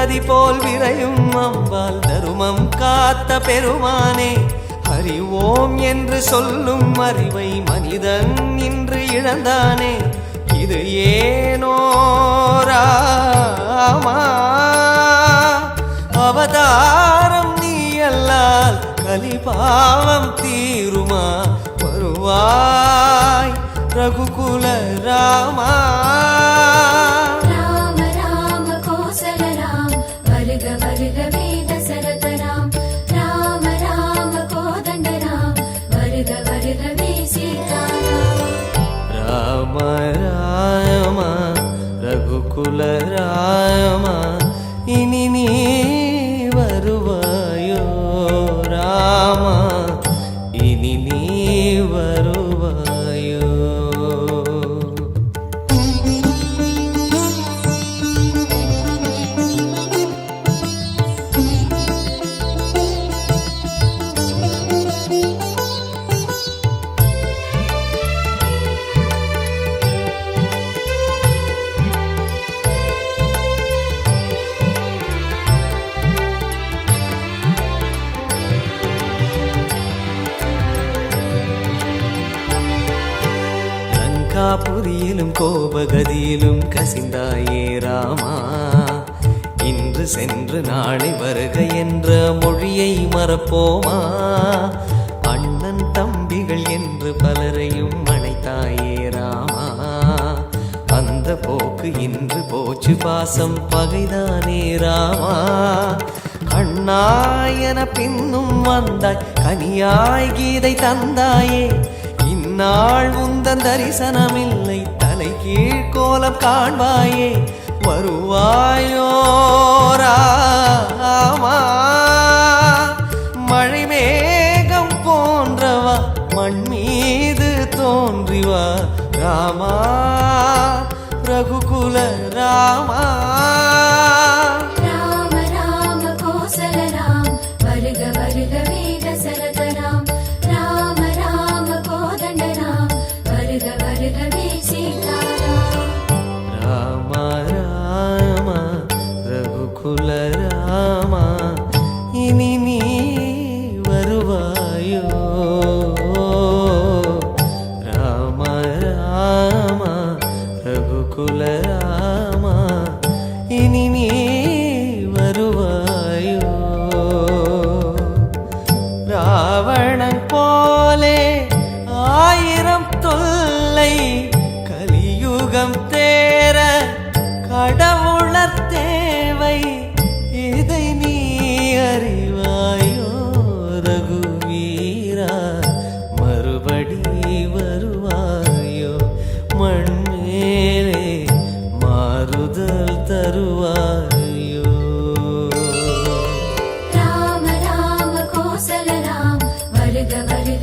நதி போல் விரையும் அம்பாள் தருமம் காத்த பெருமானே. ஹரி ஓம் என்று சொல்லும் அறிவை மனிதன் இன்று இழந்தானே. இது ஏனோராமா அவதாரம் நீ அல்லால் கலிபாவம் தீருமா? வருவாய் ரகுகுல ராமா? பொதியிலும் கோபகதியிலும் கசிந்தாயே ராமா. இன்று சென்று நாளை வருக என்ற மொழியை மறப்போமா? அண்ணன் தம்பிகள் என்று பலரையும் அணைத்தாயே ராமா. அந்த போக்கு இன்று போச்சு பாசம் பகைதானே ராமா. அண்ணாயன பின்னும் வந்தாய் கனியாய் கீதை தந்தாயே. நாள் உந்தன் தரிசனமில்லை. தலை கீழ் கோலம் காண்பாயே வருவாயோ?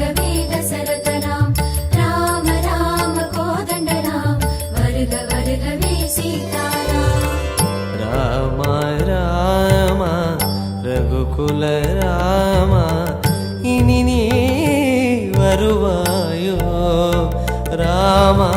वेग सरतराम राम राम कोदण्ड राम वर्ग वर्ग मे सीताराम राम राम रघुकुल राम इनि वरुवायो रामा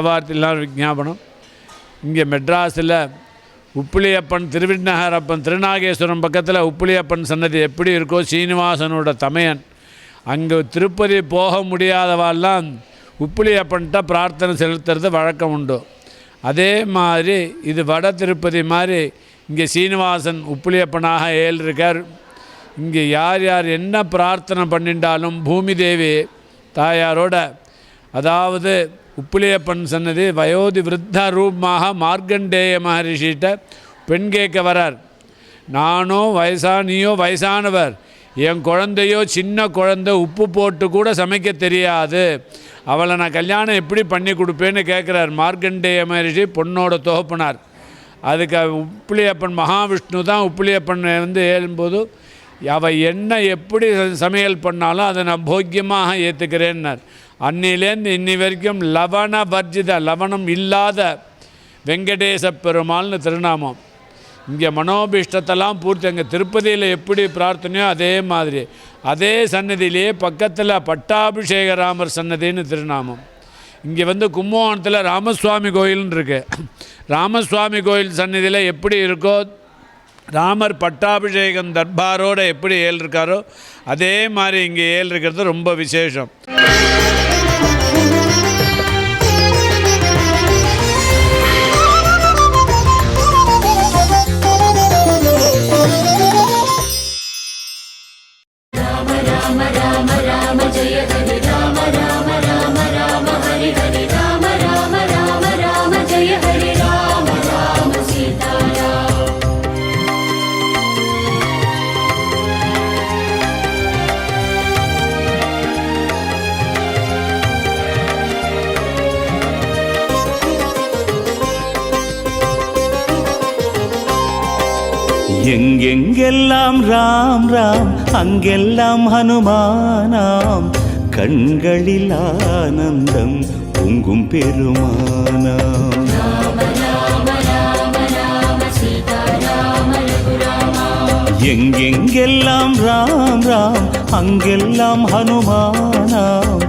சேவார்த்திலாம் விஞ்ஞாபனம். இங்கே மெட்ராஸில் உப்புளியப்பன் திருவிண்ணகரப்பன் திருநாகேஸ்வரம் பக்கத்தில் உப்புளியப்பன் சன்னதி எப்படி இருக்கோ சீனிவாசனோட தமையன். அங்கே திருப்பதி போக முடியாதவாலாம் உப்புளியப்பன்கிட்ட பிரார்த்தனை செலுத்துறது வழக்கம் உண்டு. அதே மாதிரி இது வட திருப்பதி மாதிரி இங்கே சீனிவாசன் உப்புளியப்பனாக ஏழ்ருக்கார் இங்கே யார் யார் என்ன பிரார்த்தனை பண்ணிட்டாலும் பூமி தேவி தாயாரோட அதாவது உப்புளியப்பன் சொன்னது வயோதி விருத்தா ரூபமாக மார்க்கண்டேய மகரிஷிகிட்ட பெண் கேட்க வரார். நானோ வயசானியோ வயசானவர். என் குழந்தையோ சின்ன குழந்தை உப்பு போட்டு கூட சமைக்க தெரியாது. அவளை நான் கல்யாணம் எப்படி பண்ணி கொடுப்பேன்னு கேட்குறார் மார்க்கண்டேய மகரிஷி பொண்ணோட தொகுப்பினார். அதுக்கு உப்புளியப்பன் மகாவிஷ்ணு தான் உப்புளியப்பன் வந்து ஏழும்போது அவள் என்ன எப்படி சமையல் பண்ணாலும் அதை நான் போக்கியமாக ஏற்றுக்கிறேன்னார் அன்னிலேருந்து இன்னி வரைக்கும் லவண வர்ஜித லவணம் இல்லாத வெங்கடேச பெருமாள்னு திருநாமம். இங்கே மனோபிஷ்டத்தெல்லாம் பூர்த்தி அங்கே திருப்பதியில் எப்படி பிரார்த்தனையோ அதே மாதிரி. அதே சன்னதியிலேயே பக்கத்தில் பட்டாபிஷேக ராமர் சன்னதின்னு திருநாமம். இங்கே வந்து கும்பகோணத்தில் ராமசுவாமி கோயில்னு இருக்கு. ராமசுவாமி கோயில் சன்னதியில் எப்படி இருக்கோ ராமர் பட்டாபிஷேகம் தர்பாரோடு எப்படி ஏல் இருக்காரோ அதே மாதிரி இங்கே ஏல் இருக்கிறது ரொம்ப விசேஷம். எங்கெல்லாம் ராம் ராம் அங்கெல்லாம் ஹனுமானாம் கண்களில் ஆனந்தம் பொங்கும் பெருமானாம். எங்கெங்கெல்லாம் ராம் ராம் அங்கெல்லாம் ஹனுமானாம்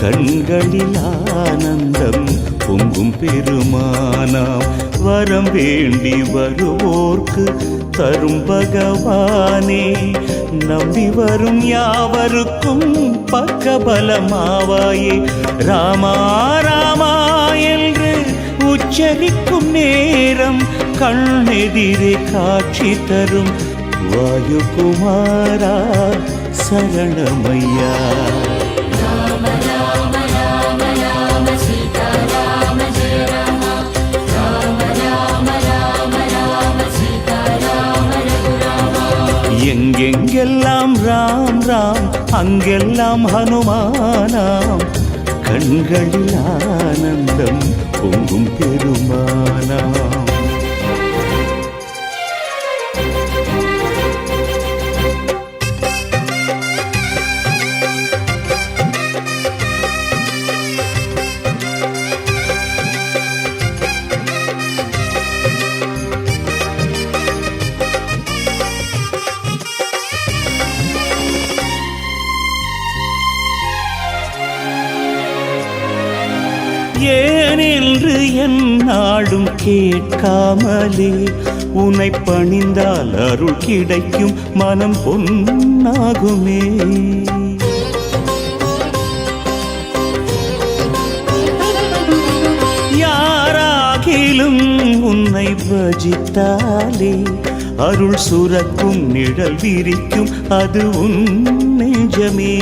கண்களில் ஆனந்தம் பொங்கும் பெருமானாம். வரம் வேண்டி வருவோர்க்கு தரும் பகவானே. நம்பி வரும் யாவருக்கும் பக்கபலமாவாயே. ராமா ராமா என்று உச்சரிக்கும் நேரம் கண்ணெதிரே காட்சி தரும். வாயுகுமாரா சரணமையா. அங்கெல்லாம் ஹனுமானாம். கண்களில் ஆனந்தம் பொங்கும் பெருமானாம். ஏனென்று கேட்காமலே. உனை பணிந்தால் அருள் கிடைக்கும் மனம் பொன்னாகுமே. யாராகிலும் உன்னை பஜித்தாலே அருள் சுரக்கும் நிழல் விரிக்கும் அது உன் நெஞ்சமே.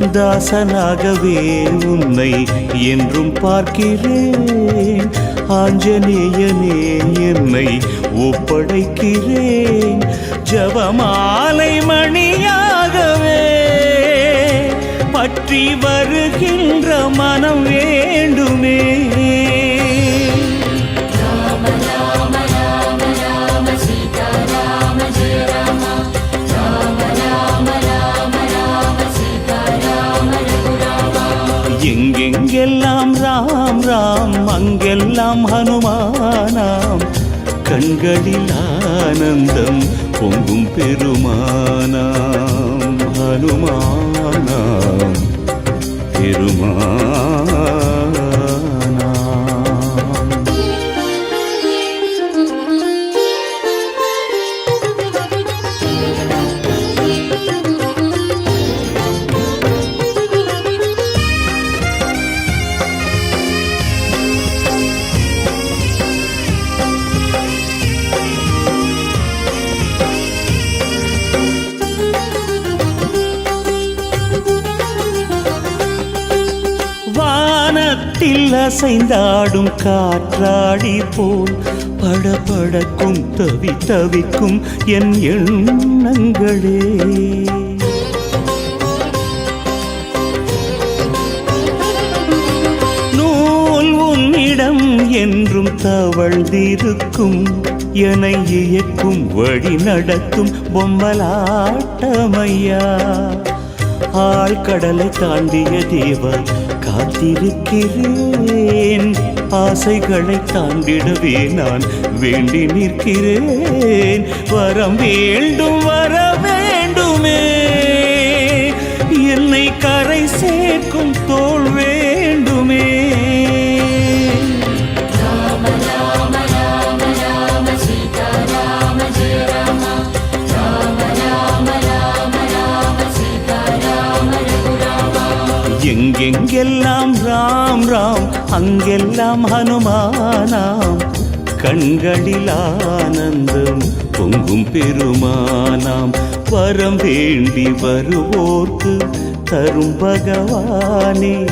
தாசனாகவே உன்னை என்றும் பார்க்கிறேன். ஆஞ்சநேயனே என்னை ஒப்படைக்கிறேன். ஜபமாலை மணியாகவே பற்றி வருகின்ற மனம் வேண்டுமே. எல்லாம் ஹனுமானாம். கண்களில் ஆனந்தம் பொங்கும் பெருமானாம். ஹனுமானாம் பெருமான் வானத்தில் அசைந்தாடும் காற்றாடி போல் படபடக்கும் தவி தவிக்கும் என் எண்ணங்களே. நூல் உன்னிடம் என்றும் தவழ்ந்திருக்கும் என இயக்கும் வழி நடக்கும் பொம்மலாட்டமையா. ஆழ்கடலை தாண்டிய தேவன் காத்திருக்கிறேன். ஆசைகளை தாண்டிடவே நான் வேண்டி நிற்கிறேன். வரம் வேண்டும் வர வேண்டுமே. அங்கெல்லாம் ஹனுமானாம். கண்களில் ஆனந்தம் பொங்கும் பெருமானாம். வரம் வேண்டி வருவோர்க்கு தரும் பகவானே.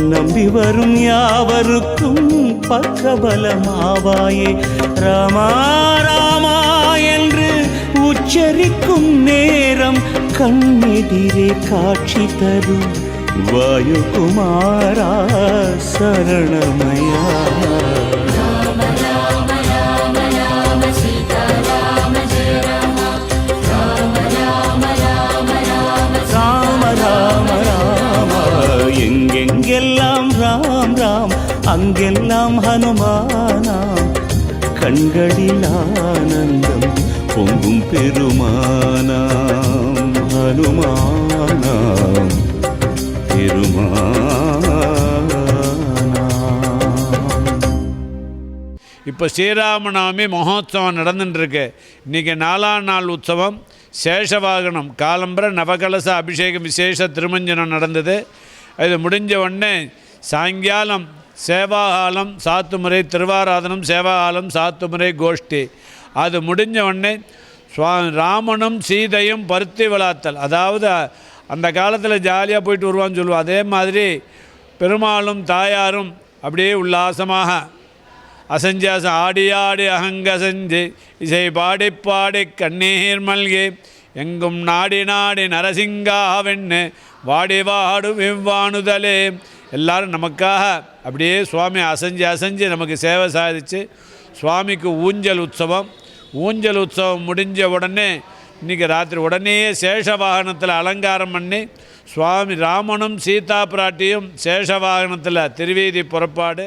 நம்பி வரும் யாவருக்கும் பக்கபலமாவாயே. ராமா ராமா என்று உச்சரிக்கும் நேரம் கண்ணெதிரே காட்சி தரும். வாயுகுமாரா சரணமயா எங்கெங்கெல்லாம் ராம் ராம் அங்கெல்லாம் ஹனுமானாம். கண்களில் ஆனந்தம் பொங்கும் பெருமானாம் ஹனுமானாம். இப்போ ஸ்ரீராமநவமி மகோத்சவம் நடந்துட்டுருக்கு. இன்றைக்கி நாலாம் நாள் உற்சவம் சேஷவாகனம் காலம்பர நவகலச அபிஷேகம் விசேஷ திருமஞ்சனம் நடந்தது. இது முடிஞ்ச உடனே சாயங்காலம் சேவாகாலம் சாத்துமுறை திருவாராதனம் சேவாகாலம் சாத்துமுறை கோஷ்டி. அது முடிஞ்ச உடனே சுவா ராமனும் சீதையும் பருத்தி விளாத்தல். அதாவது அந்த காலத்தில் ஜாலியாக போயிட்டு வருவான்னு சொல்லுவோம். அதே மாதிரி பெருமாளும் தாயாரும் அப்படியே உல்லாசமாக அசஞ்சாச ஆடி ஆடி அகங்கசஞ்சு இசை பாடி பாடி கண்ணீர் மல்கி எங்கும் நாடி நாடி நரசிங்காவென்னு வாடி வாடு இவ்வாணுதலே எல்லாரும் நமக்காக அப்படியே சுவாமி அசஞ்சு அசஞ்சு நமக்கு சேவை சாதிச்சு சுவாமிக்கு ஊஞ்சல் உற்சவம். ஊஞ்சல் உற்சவம் முடிஞ்ச உடனே இன்றைக்கி ராத்திரி உடனே சேஷ வாகனத்தில் அலங்காரம் பண்ணி சுவாமி ராமனும் சீதா பிராட்டியும் சேஷ வாகனத்தில் திருவேதி புறப்பாடு.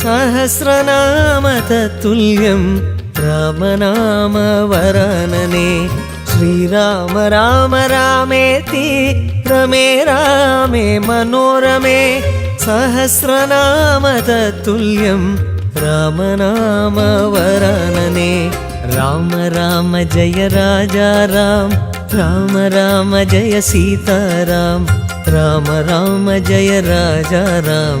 सहस्रनामततुल्यं रामनामवरानने श्रीराम राम रामेति रमे रामे मनोरमे सहस्रनामततुल्यं रामनामवरानने राम राम जय राजा राम राम राम जय सीताराम राम राम जय राजा राम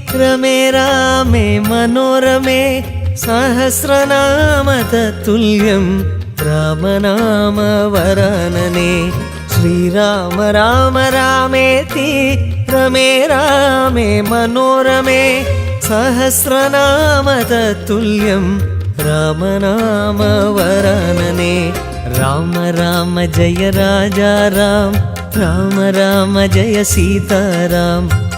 రమే రామే మనోరమే सहस्रनामततुल्यं रामनामवरानने श्रीराम राम रामेति रमे रामे मनोरमे सहस्रनामततुल्यं रामनामवरानने राम राम जय राजा राम राम राम जय सीताराम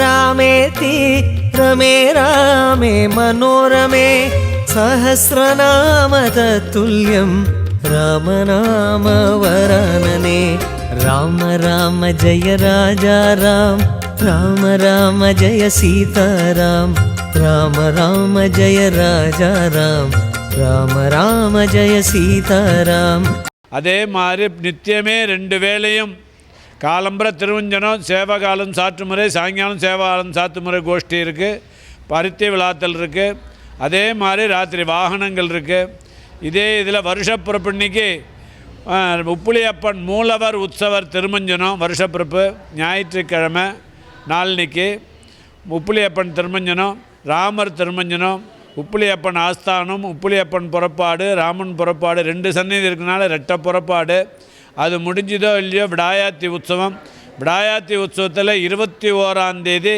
రామేతి రమే రామే మనోరమే సహస్రనామ తత్తుల్యం రామనామ వరాననే శ్రీరామ రామ రామేతి రమే రామే మనోరమే సహస్రనామ తత్తుల్యం రామనామ వరాననే రామ రామ జయ రాజా రామ్ రామ ராம ராம ஜெய சீதாராம். அதே மாதிரி நித்தியமே ரெண்டு வேளையும் காலம்புற திருவஞ்சனம் சேவகாலம் சாற்று முறை சாயங்காலம் சேவகாலம் சாத்துமுறை கோஷ்டி இருக்குது பருத்தி விழாத்தல் இருக்குது அதே மாதிரி ராத்திரி வாகனங்கள் இருக்குது இதே இதில் வருஷப்பிறப்பு இன்னைக்கு உப்புளியப்பன் மூலவர் உற்சவர் திருமஞ்சனம் வருஷப்பிறப்பு ஞாயிற்றுக்கிழமை நாளன்னைக்கு உப்புளியப்பன் திருமஞ்சனம் ராமர் திருமஞ்சனம் உப்புளியப்பன் ஆஸ்தானம் உப்புளியப்பன் புறப்பாடு ராமன் புறப்பாடு ரெண்டு சந்நிதி இருக்கனால ரெட்ட புறப்பாடு. அது முடிஞ்சுதோ இல்லையோ விடாயாத்தி உற்சவம். விடாயாத்தி உற்சவத்தில் இருபத்தி ஓராந்தேதி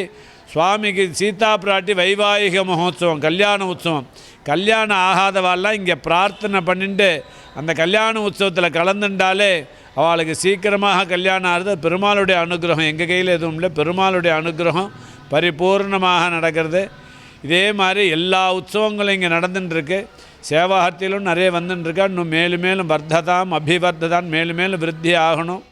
சுவாமிக்கு சீதா பிராட்டி வைவாகிக மகோத்சவம் கல்யாண உற்சவம். கல்யாணம் ஆகாதவாள்லாம் இங்கே பிரார்த்தனை பண்ணிட்டு அந்த கல்யாண உற்சவத்தில் கலந்துட்டாலே அவளுக்கு சீக்கிரமாக கல்யாணம் ஆகிறது பெருமாளுடைய அனுகிரகம் எங்கள் கையில் எதுவும் இல்லை. பெருமாளுடைய அனுகிரகம் பரிபூர்ணமாக நடக்கிறது. இதே மாதிரி எல்லா உற்சவங்களும் இங்கே நடந்துட்டுருக்கு. சேவாகத்திலும் நிறைய வந்துன்னு இன்னும் மேலும் மேலும் வர்த்ததாம் அபிவர்த்ததான் மேலும் மேலும் விருத்தி ஆகணும்